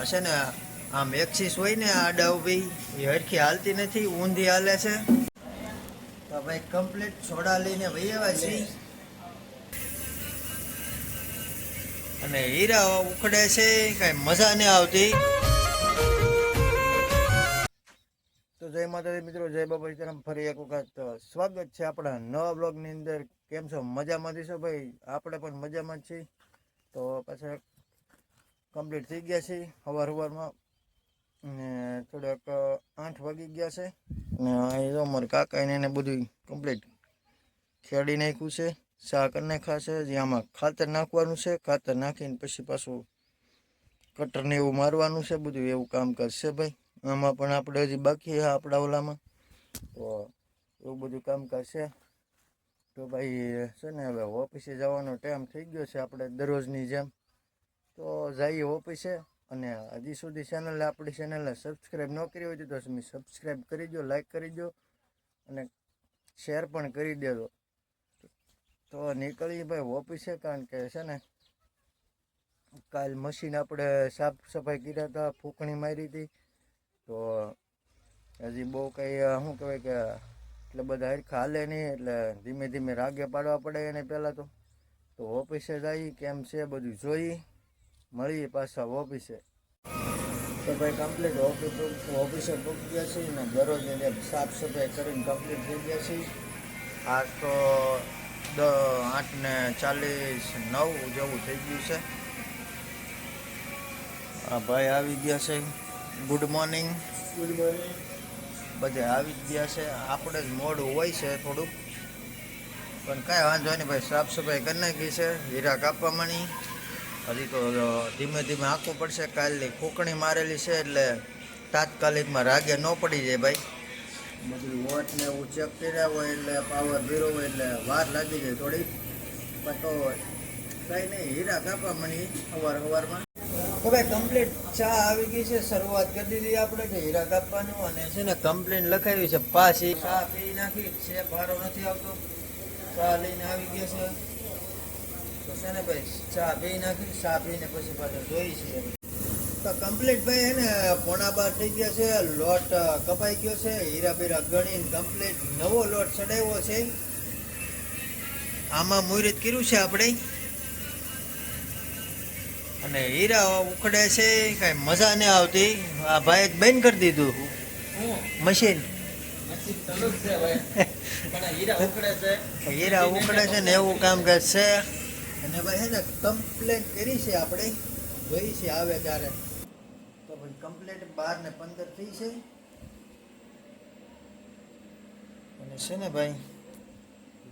હશે ને? આમ એક્સિસ હોય ને આડા ઊભી એ હરખી હાલતી નથી, ઊંધી હાલે છે. તો ભાઈ કમ્પ્લીટ સોડા લઈને ભાઈ આવ્યા છીએ. અને હીરા ઉખડે છે, કઈ મજા નહીં આવતી. તો જય માતાજી મિત્રો, જય બાબા સીતારામ. ફરી એક વખત સ્વાગત છે આપણા નવા બ્લોગની અંદર. કેમ છો? મજામાં છો ભાઈ? આપણે પણ મજામાં છીએ. તો પાછા કમ્પ્લીટ થઈ ગયા છે. સવાર સવારમાં ને થોડાક આઠ વાગી ગયા છે. ને અહીં જો અમારે કાકા એને બધું કમ્પ્લીટ ખેડી નાખ્યું છે શાક નાખ્યા છે. જે આમાં ખાતર નાખવાનું છે. ખાતર નાખીને પછી પાછું કટરને એવું મારવાનું છે. બધું એવું કામ કરશે ભાઈ. આમાં પણ આપણે હજી બાકી આપણા ઓલામાં. તો એવું બધું કામકાજ છે તો ભાઈ, છે ને, હવે ઓફિસે જવાનો ટાઈમ થઈ ગયો છે આપણે દરરોજની જેમ. તો જઈએ ઓફિસે અને હજી સુધી ચેનલ આપણી ચેનલને સબસ્ક્રાઈબ ન કરી હોય તો તમે સબસ્ક્રાઈબ કરી દો લાઈક કરી દો અને શેર પણ કરી દેજો. તો નીકળીએ ભાઈ ઓફિસે કારણ કે છે ને, કાલ મશીન આપણે સાફ સફાઈ કર્યા હતા, ફૂંકણી મારી હતી. તો હજી બહુ કંઈ, શું કહેવાય કે, એટલે બધા હરખા હાલે નહીં, એટલે ધીમે ધીમે રાગે પાડવા પડે એને પહેલાં તો. તો ઓફિસે જઈ કેમ છે બધું જોઈ. મળીએ પાછા ઓફિસે તો ભાઈ કમ્પ્લીટ ઓફિસ ઓફિસે પૂકી ગયા છે ને દરરોજની એને સાફ સફાઈ કરીને કમ્પ્લીટ થઈ ગયા છે આજ તો દ આઠ ને ચાલીસ નવ જેવું થઈ ગયું છે. આ ભાઈ આવી ગયા છે. ગુડ મોર્નિંગ ગુડ મોર્નિંગ બધે આવી ગયા છે. આપણે જ મોડું હોય છે થોડુંક. પણ કાંઈ વાંધો નહીં ભાઈ સાફ સફાઈ કરી નાખી છે. હીરા કાપવા મળી હજી તો ધીમે ધીમે આંકવું પડશે. કાલની ફૂંકણી મારેલી છે એટલે તાત્કાલિકમાં રાગે ન પડી જાય ભાઈ. બધું વોટ ને એવું ચેક કર્યા હોય એટલે પાવર ઝીરો હોય એટલે વાર લાગી જાય થોડી. પણ તો કંઈ નહીં હીરા કાપવા મળી સવાર અવારમાં તો ભાઈ કમ્પ્લીટ ચા આવી ગઈ છે શરૂઆત કરી દીધી આપણે કે હીરા કાપવાનું અને છે ને કમ્પ્લેન લખાવી છે. પાછી ચા પી નાખી છે ભારો નથી આવતો. ચા લઈને આવી ગયો છે. છે ને ભાઈ ચા પી નાખી ચા પીને પછી પાછળ જોઈ છીએ તો કમ્પ્લીટ ભાઈ હે ને પોણા બાર થઈ ગયા છે લોટ કપાઈ ગયો છે હીરા બીરા ગણીને કમ્પ્લીટ નવો લોટ ચડાવ્યો છે. આમાં મુહૂર્ત કર્યું છે આપણે. અને હીરા ઉખડે છે કઈ મજા નહીં આવતી. આ ભાઈ બંધ કરી દીધું. મશીન. હીરા ઉખડે છે. હીરા ઉખડે છે ને એવું કામકાજ છે. અને ભાઈ હે ને કમ્પ્લેન કરી છે આપણે. જોઈ છે આવે ત્યારે. તો ભાઈ કમ્પ્લેટ બાર ને પંદર થઈ છે. અને છે ને ભાઈ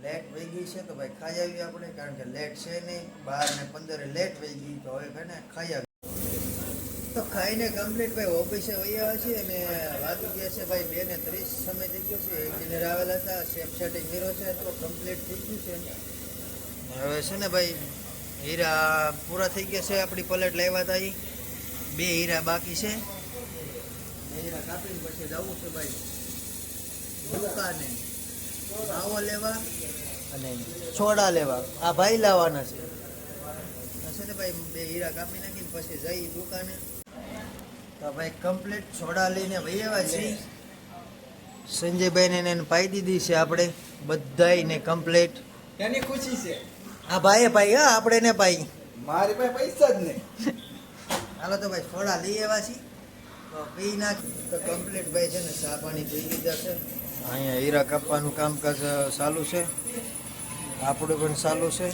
લેટ વહી ગઈ છે તો ભાઈ ખાઈ આવી આપણે, કારણ કે લેટ છે નહીં. બાર ને પંદરે લેટ વહી ગઈ તો હવે ને ખાઈ આવી તો ખાઈને કમ્પ્લીટ ભાઈ ઓફિસે વહી આવ્યા છે અને વાગી ગયા છે ભાઈ બે ને ત્રીસ સમય થઈ ગયો છે. એન્જિનિયર આવેલા હતા સેફ સેટિંગ હીરો છે, તો કમ્પ્લીટ થઈ ગયું છે. હવે છે ને ભાઈ, હીરા પૂરા થઈ ગયા છે, આપણી પલેટ લાવ્યા હતા બે હીરા બાકી છે. હીરા કાપીને પછી જવું છે ભાઈ. દુકાને આવો લેવા અને છોડા લેવા. આ ભાઈ લાવવાના છે. છે ને ભાઈ, બે હીરા કાપી નાખીને પછી જઈ દુકાને. તો ભાઈ કમ્પ્લીટ છોડા લઈને વહી આવ્યા છીએ. સંજયભાઈને એને પાઈ દીધી છે આપણે. બધાને કમ્પ્લીટ એની ખુશી છે. આ ભાઈએ ભાઈ હા આપણે ને ભાઈ. મારી પાસે પૈસા જ નહીં. હાલો તો ભાઈ થોડા લઈ આવ્યા છીએ. તો પી નાખી. તો કમ્પ્લીટ ભાઈ છે ને ચા પાણી પી લીધા છે. અહીંયા હીરા કાપવાનું કામકાજ ચાલુ છે. આપણું પણ ચાલુ છે.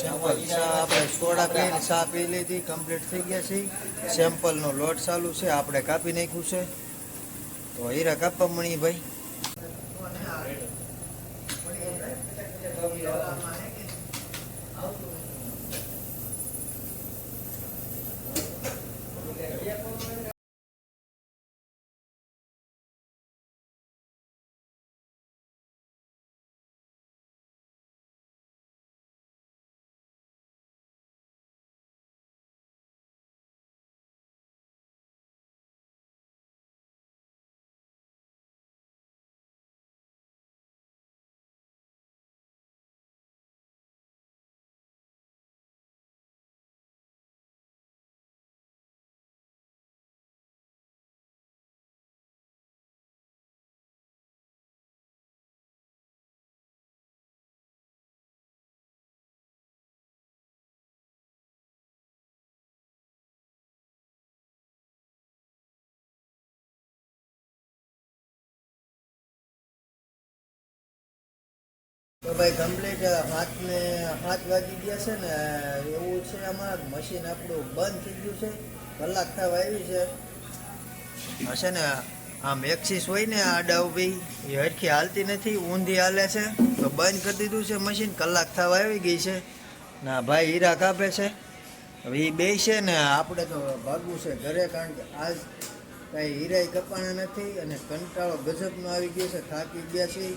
સેમ્પલ ચા આપણે સોડા પીને ચા પી લીધી કમ્પ્લીટ થઈ ગયા છે સેમ્પલનો લોટ ચાલુ છે આપણે કાપી નાખ્યું છે. તો હીરા કાપવા મળી ભાઈ. તો ભાઈ કમ્પ્લીટ હાથને, હાથ વાગી ગયા છે ને, એવું છે આમાં મશીન આપણું બંધ થઈ ગયું છે. કલાક થવા આવી છે. હશે ને, આમ એક્સિસ હોય ને આડા ઊભી એ હરખી હાલતી નથી, ઊંધી હાલે છે. તો બંધ કરી દીધું છે મશીન કલાક થવા આવી ગઈ છે. ના ભાઈ હીરા કાપે છે. હવે એ બે છે ને, આપણે તો ભાગવું છે ઘરે, કારણ કે આજ કાંઈ હીરાય કપાણા નથી અને કંટાળો ગજબનો આવી ગયો છે. થાકી ગયા છે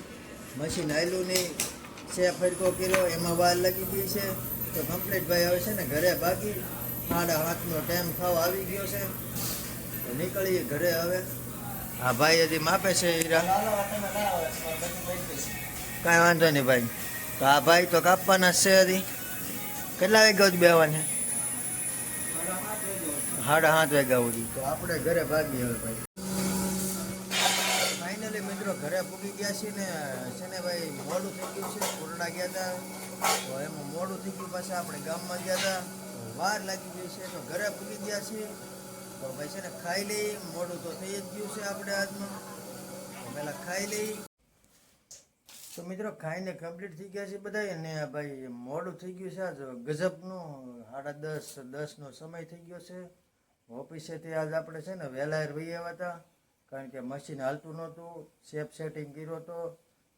મશીન આવેલું નહીં. છે ફરકો કર્યો એમાં વાર લાગી ગઈ છે. તો કમ્પ્લીટ ભાઈ હવે છે ને ઘરે ભાગી સાડા હાથનો ટાઈમ થવા આવી ગયો છે. તો નીકળીએ ઘરે હવે. હા ભાઈ હજી માપે છે હીરા. કાંઈ વાંધો નહીં ભાઈ. તો આ ભાઈ તો કાપવાના છે હજી. કેટલા વાગ્યા સુધી બેવાને સાડા સાત વાગ્યા સુધી. તો આપણે ઘરે ભાગીએ હવે ભાઈ. ઘરે પૂગી ગયા છીએ ને, છે ને ભાઈ, મોડું થઈ ગયું છે કોરડા ગયા હતા તો એમાં મોડું થઈ ગયું પાછા આપણે ગામમાં ગયા હતા વાર લાગી ગઈ છે, તો ઘરે પૂગી ગયા છીએ. તો ભાઈ, છે ને, ખાઈ લઈ. મોડું તો થઈ જ ગયું છે આપણે આજનું પહેલાં ખાઈ લઈ. તો મિત્રો, ખાઈને કમ્પ્લીટ થઈ ગયા છે બધા અને ભાઈ, મોડું થઈ ગયું છે આજ. ગજબનો, સાડા દસ, દસનો સમય થઈ ગયો છે. ઓફિસેથી આજ આપણે, છે ને, વહેલા વહી આવ્યા હતા. કારણ કે મશીન હાલતું નહોતું શેપ સેટિંગ કર્યો હતો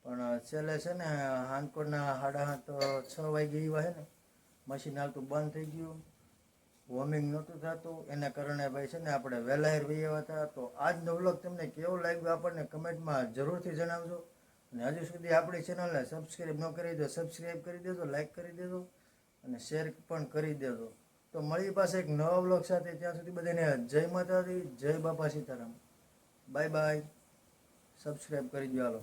પણ છેલ્લે છે ને હાનકોરના સાડા સાત છ વાગે એવા છે ને, મશીન હાલતું બંધ થઈ ગયું. વોર્મિંગ નહોતું થતું, એના કારણે ભાઈ છે ને, આપણે વહેલા વહી આવ્યા હતા, તો આજનો વ્લોગ તમને કેવો લાગ્યો આપણને કમેન્ટમાં જરૂરથી જણાવજો. અને હજુ સુધી આપણી ચેનલને સબસ્ક્રાઈબ ન કરી દો સબસ્ક્રાઈબ કરી દેજો લાઈક કરી દેજો, અને શેર પણ કરી દેજો. તો મળી પાસે એક નવા વ્લોગ સાથે ત્યાં સુધી બધાને જય માતાજી, જય બાપા સીતારામ. બાય બાય સબસ્ક્રાઈબ કરી દો હાલો.